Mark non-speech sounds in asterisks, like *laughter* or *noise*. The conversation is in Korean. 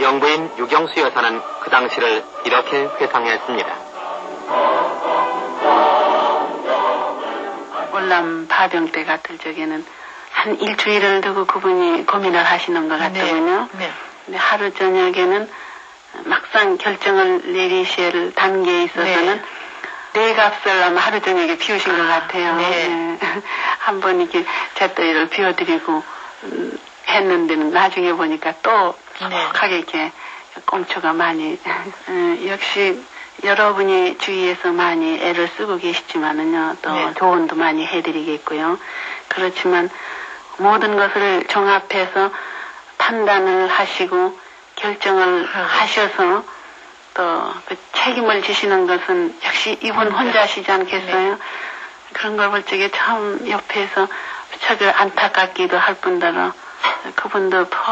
영부인 유경수 여사는 그 당시를 이렇게 회상했습니다. 월남 파병 때 같을 적에는 한 일주일을 두고 그분이 고민을 하시는 것 같더군요. 네. 근데 하루 저녁에는 막상 결정을 내리실 단계에 있어서는 내 값을 아마 하루 저녁에 비우신 것 같아요. 네. 네. *laughs* 한번 이렇게 잿더리를 비워드리고 음, 했는데는 나중에 보니까 또 네. 촉하게 이렇게 꼼초가 많이 음, *laughs* 역시 여러분이 주위에서 많이 애를 쓰고 계시지만은요 또 네. 조언도 많이 해드리겠고요 그렇지만 모든 것을 종합해서 판단을 하시고 결정을 아. 하셔서 또 그 책임을 지시는 것은 역시 이분 혼자시지 않겠어요? 그런 걸 볼 적에 참 옆에서 저를 안타깝기도 할 뿐더러 그분도